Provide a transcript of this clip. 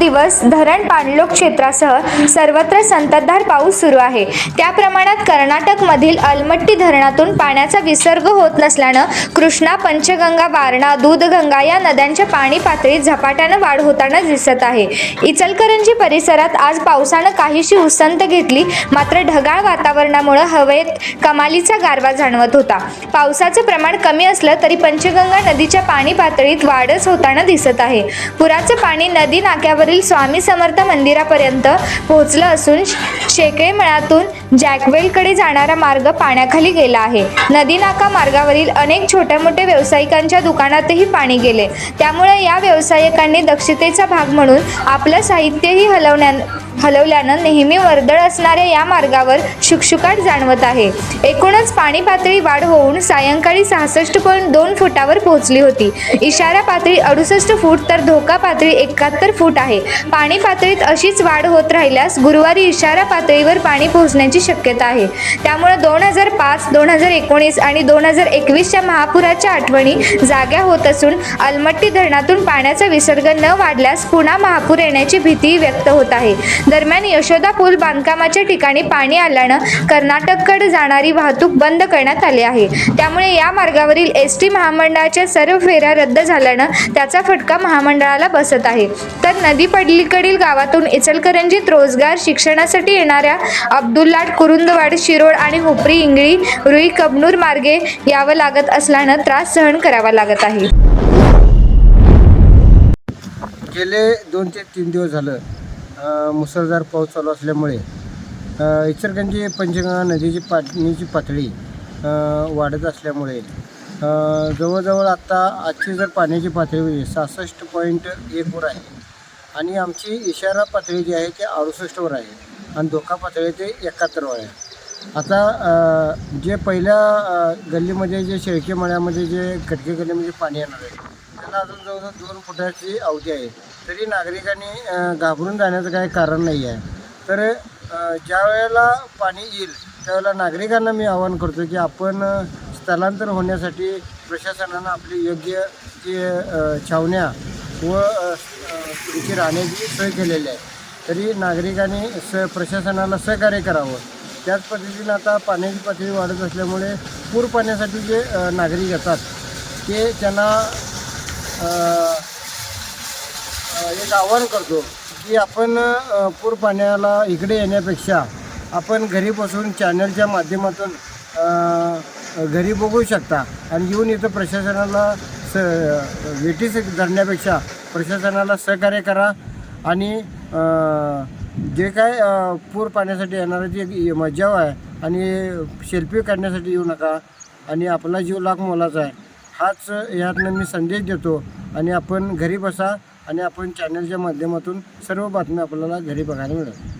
दिवस धरण पाणलोक क्षेत्रासह सर्वत्र संततधार पाऊस सुरू आहे. त्या प्रमाणात कर्नाटकमधील अलमट्टी धरणातून पाण्याचा विसर्ग होत नसल्यानं कृष्णा पंचगंगा वारणा दूधगंगा या नद्यांच्या पाणी पातळीत झपाट्यानं वाढ होताना दिसत आहे. इचलकरंजी परिसरात आज पावसानं काहीशी उसंत घेतली मात्र ढगाळ वातावरणामुळे हवेत कमालीचा गारवा जाणवत होता. पावसाचं प्रमाण कमी असलं तरी पंचगंगा नदीच्या पाणी पातळीत वाढच होताना दिसत आहे. पुराचं पाणी नदी नाक्यावर शहरातील स्वामी समर्थ मंदिरापर्यंत पोहोचलं असून शेकळे मळातून जॅकवेलकडे जाणारा मार्ग पाण्याखाली गेला आहे. नदी नाका मार्गावरील अनेक छोट्या मोठ्या व्यावसायिकांच्या दुकानातही पाणी गेले. त्यामुळे या व्यावसायिकांनी दक्षतेचा भाग म्हणून आपलं साहित्यही हलवण्या हलवल्यानं नेहमी वर्दळ असणाऱ्या या मार्गावर शुकशुकाट जाणवत आहे. एकूणच पाणी पातळी वाढ होऊन सायंकाळी सहासष्ट पॉईंट दोन फुटावर पोहोचली होती. इशारा पातळी अडुसष्ट फूट तर धोका पातळी एकाहत्तर फूट आहे. पाणी पातळीत अशीच वाढ होत राहिल्यास गुरुवारी इशारा पातळीवर पाणी पोहोचण्याची शक्यता आहे. त्यामुळे दोन हजार पाच दोन हजार एकोणीस आणि दोन हजार एकवीसच्या महापुराच्या आठवणी जाग्या होत असून अलमट्टी धरणातून पाण्याचा विसर्ग न वाढल्यास पुन्हा महापूर येण्याची भीती व्यक्त होत आहे. दरम्यान यशोदा पूल बांधकामाच्या ठिकाणी पाणी आल्यानं कर्नाटककडे जाणारी वाहतूक बंद करण्यात आली आहे. त्यामुळे या मार्गावरील एस टी महामंडळाच्या सर्व फेऱ्या रद्द झाल्यानं त्याचा फटका महामंडळाला बसत आहे. तर नदी पडलीकडील गावातून इचलकरंजीत रोजगार शिक्षणासाठी येणाऱ्या अब्दुल्लाट कुरुंदवाड शिरोड आणि हुपरी इंगळी रुई कबनूर मार्गे यावं लागत असल्यानं त्रास सहन करावा लागत आहे. गेले दोन ते तीन दिवस झालं मुसळधार पाऊस चालू असल्यामुळे इचलकरंजी पंचगंगा नदीची पाणीची पातळी वाढत असल्यामुळे जवळजवळ आत्ता आजची जर पाण्याची पातळी म्हणजे सहासष्ट पॉईंट एकवर आहे. आणि आमची इशारा पातळी जी आहे ती अडुसष्टवर आहे. आणि धोका पातळी ते एकाहत्तरवर आहे. आता जे पहिल्या गल्लीमध्ये जे शेळके मळ्यामध्ये जे खटके गल्लीमध्ये पाणी येणार आहे त्याला अजून जवळजवळ दोन फुटाची अवधी आहे. तरी नागरिकांनी घाबरून जाण्याचं काही कारण नाही आहे. तर ज्या वेळेला पाणी येईल त्यावेळेला नागरिकांना मी आवाहन करतो की आपण स्थलांतर होण्यासाठी प्रशासनानं आपली योग्य जे छावण्या व इथे राहण्याची सोय केलेली आहे. तरी नागरिकांनी स प्रशासनाला सहकार्य करावं. त्याच पद्धतीनं आता पाण्याची पातळी वाढत असल्यामुळे पूर पाण्यासाठी जे नागरिक येतात ते त्यांना एक आव्हान करतो की आपण पूर पाण्याला इकडे येण्यापेक्षा आपण घरी बसून चॅनलच्या माध्यमातून घरी बघू शकता. आणि येऊन इथं प्रशासनाला स वेटीस धरण्यापेक्षा प्रशासनाला सहकार्य करा आणि जे काय पूर पाण्यासाठी येणारं जे मज्जाव आहे आणि सेल्फी काढण्यासाठी येऊ नका आणि आपला जीव लाख मोलाचा आहे. हाच यातनं मी संदेश देतो आणि आपण घरी बसा आणि आपण चॅनलच्या माध्यमातून सर्व बातम्या आपल्याला घरी बघायला मिळेल.